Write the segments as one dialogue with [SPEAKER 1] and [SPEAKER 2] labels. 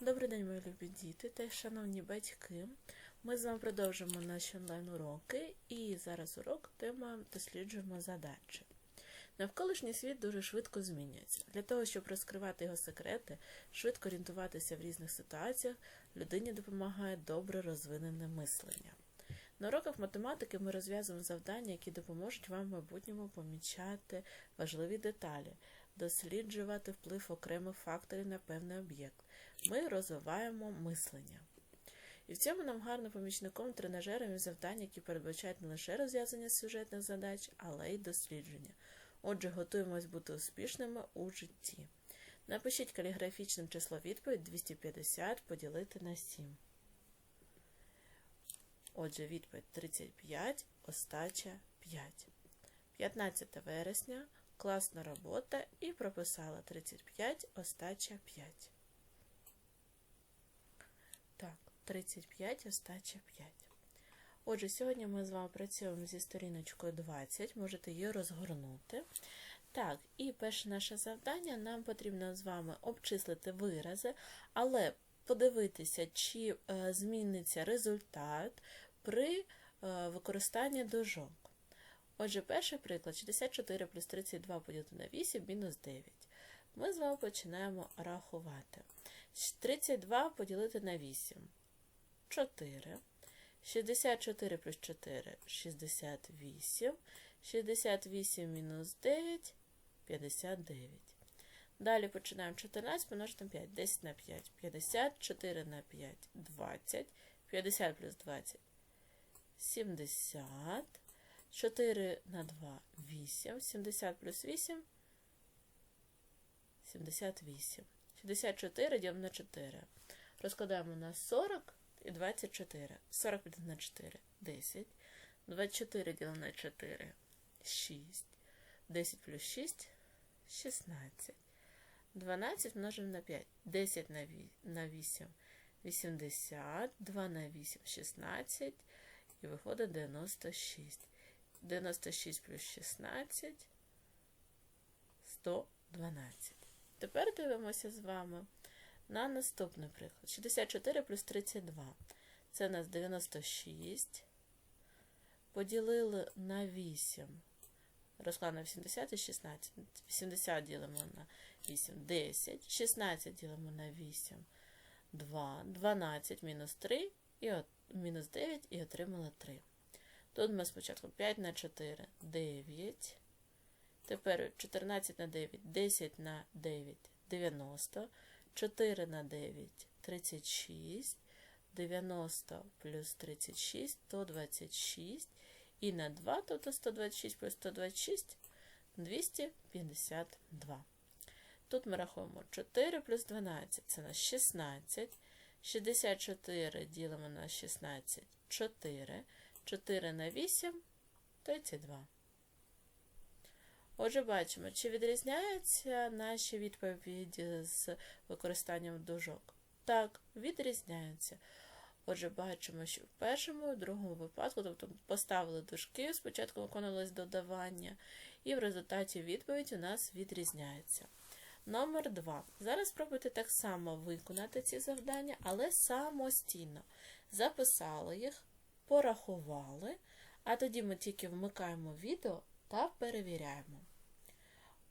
[SPEAKER 1] Добрий день, мої любі діти та шановні батьки. Ми з вами продовжимо наші онлайн-уроки, і зараз урок тема досліджуємо задачі. Навколишній світ дуже швидко змінюється. Для того, щоб розкривати його секрети, швидко орієнтуватися в різних ситуаціях, людині допомагає добре розвинене мислення. На уроках математики ми розв'язуємо завдання, які допоможуть вам в майбутньому помічати важливі деталі, досліджувати вплив окремих факторів на певний об'єкт. Ми розвиваємо мислення. І в цьому нам гарно помічником тренажером і завдання, які передбачають не лише розв'язання сюжетних задач, але й дослідження. Отже, готуємось бути успішними у житті. Напишіть каліграфічним число відповідь 250 поділити на 7. Отже, відповідь 35, остача 5. 15 вересня, класна робота і прописала 35, остача 5. Так, 35, остача 5. Отже, сьогодні ми з вами працюємо зі сторіночкою 20, можете її розгорнути. Так, і перше наше завдання нам потрібно з вами обчислити вирази, але подивитися, чи е, зміниться результат при е, використанні дужок. Отже, перший приклад 64 плюс 32 поділити на 8 мінус 9. Ми з вами починаємо рахувати. 32 поділити на 8 4. 64 плюс 4 68. 68 мінус 9 59. Далі починаємо 14 помножити на 5. 10 на 5. 50, 4 на 5 20. 50 плюс 20 70. 4 на 2 8. 70 плюс 8 78. 64 ділимо на 4. Розкладаємо на 40 і 24. 40 поділимо на 4 10. 24 ділимо на 4 6. 10 плюс 6 16. 12 множимо на 5. 10 на 8 80. 2 на 8 16. І виходить 96. 96 плюс 16 112. Тепер дивимося з вами на наступний приклад. 64 плюс 32. Це у нас 96. Поділили на 8. Розклад на 80 і 16. 80 ділимо на 8, 10. 16 ділимо на 8, 2. 12 мінус 3 і от, мінус 9 і отримали 3. Тут ми спочатку 5 на 4, 9. Тепер 14 на 9, 10 на 9, 90. 4 на 9, 36. 90 плюс 36, 126. І на 2, тобто 126 плюс 126, 252. Тут ми рахуємо 4 плюс 12, це на 16. 64 ділимо на 16, 4. 4 на 8 32. Отже, бачимо, чи відрізняються наші відповіді з використанням дужок? Так, відрізняються. Отже, бачимо, що в першому в другому випадку, тобто поставили дужки, спочатку виконувалось додавання, і в результаті відповідь у нас відрізняється. Номер 2. Зараз спробуйте так само виконати ці завдання, але самостійно. Записали їх, порахували, а тоді ми тільки вмикаємо відео та перевіряємо.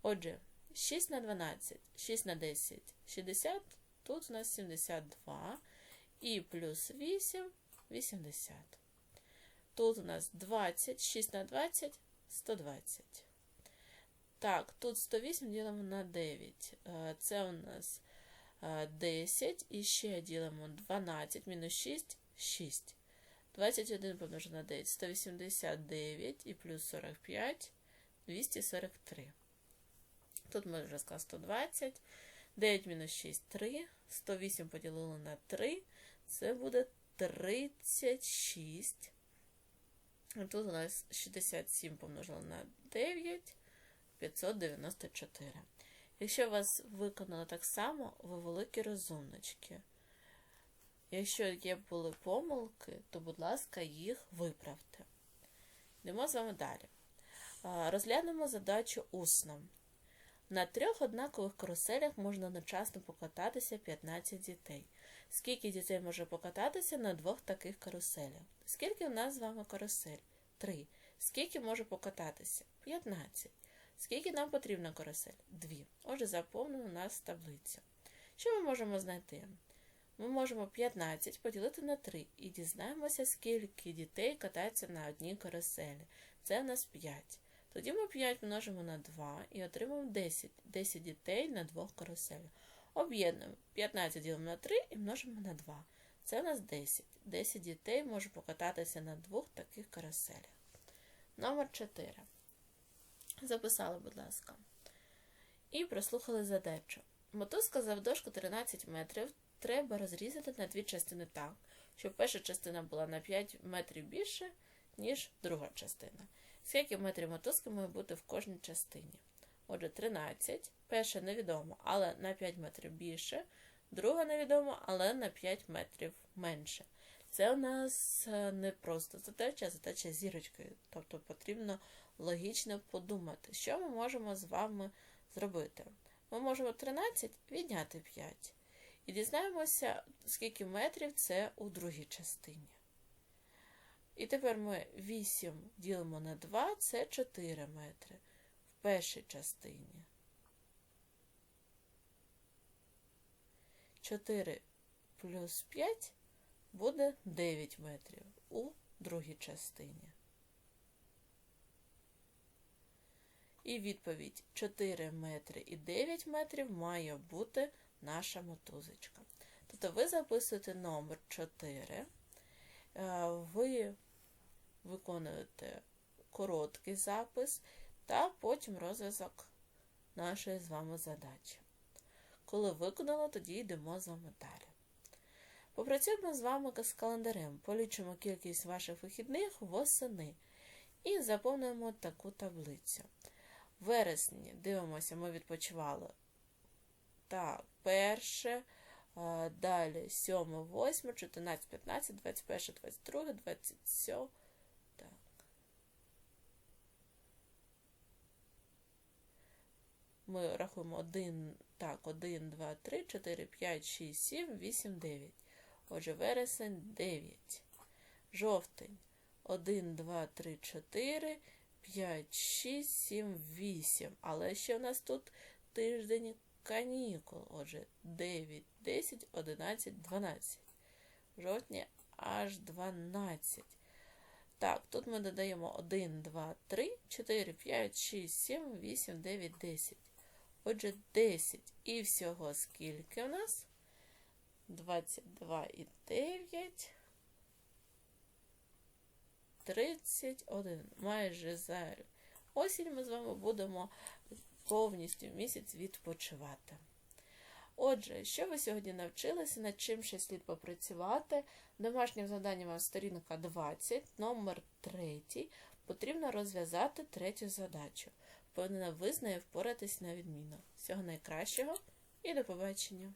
[SPEAKER 1] Отже, 6 на 12, 6 на 10, 60, тут у нас 72 і плюс 8 80. Тут у нас 20, 6 на 20, 120. Так, тут 108 ділимо на 9. Це у нас 10 і ще ділимо 12, мінус 6, 6. 21 помножено на 9, 189 і плюс 45, 243. Тут ми вже склали 120, 9 мінус 6 3, 108 поділили на 3, це буде 36. Тут у нас 67 помножили на 9, 594. Якщо вас виконано так само, ви великі розумнички. Якщо є були помилки, то, будь ласка, їх виправте. Йдемо з вами далі. Розглянемо задачу усно. На трьох однакових каруселях можна одночасно покататися 15 дітей. Скільки дітей може покататися на двох таких каруселях? Скільки у нас з вами карусель? Три. Скільки може покататися? 15. Скільки нам потрібно карусель? Дві. Отже, заповнимо у нас таблицю. Що ми можемо знайти? Ми можемо 15 поділити на 3 і дізнаємося, скільки дітей катаються на одній каруселі. Це у нас 5. Тоді ми 5 множимо на 2 і отримаємо 10. 10 дітей на двох каруселях. Об'єднуємо 15 ділимо на 3 і множимо на 2. Це у нас 10. 10 дітей може покататися на двох таких каруселях. Номер 4. Записали, будь ласка. І прослухали задачу. Мотузка завдовжки 13 метрів треба розрізати на дві частини так, щоб перша частина була на 5 метрів більше, ніж друга частина. Скільки метрів мотузки має бути в кожній частині? Отже, 13. Перша невідомо, але на 5 метрів більше, друга невідомо, але на 5 метрів менше. Це у нас е, не просто задача, а задача зірочкою. Тобто потрібно логічно подумати, що ми можемо з вами зробити. Ми можемо 13 відняти 5. І дізнаємося, скільки метрів це у другій частині. І тепер ми 8 ділимо на 2, це 4 метри в першій частині. 4 плюс 5 буде 9 метрів у другій частині. І відповідь 4 метри і 9 метрів має бути наша мотузочка. Тобто ви записуєте номер 4, е, ви виконуєте короткий запис та потім розв'язок нашої з вами задачі. Коли виконали, тоді йдемо з вами далі. Попрацюємо з вами з календарем, полічимо кількість ваших вихідних восени і заповнюємо таку таблицю. В вересні, дивимося, ми відпочивали. Так, перше, далі 7, 8, 14, 15, 21, 22, 27. Так. Ми рахуємо 1, так, 1, 2, 3, 4, 5, 6, 7, 8, 9. Отже, вересень 9. Жовтень 1, 2, 3, 4, 5, 6, 7, 8. Але ще у нас тут тиждень канікул. Отже, 9, 10, 11, 12. Жовтня аж 12. Так, тут ми додаємо 1, 2, 3, 4, 5, 6, 7, 8, 9, 10. Отже, 10. І всього скільки у нас? 22 і 9. 31. Майже за осінь ми з вами будемо повністю місяць відпочивати. Отже, що ви сьогодні навчилися, над чим ще слід попрацювати? Домашнім завданням вам сторінка 20, номер 3. Потрібно розв'язати третю задачу. Повинна ви з нею впоратись на відміну. Всього найкращого і до побачення!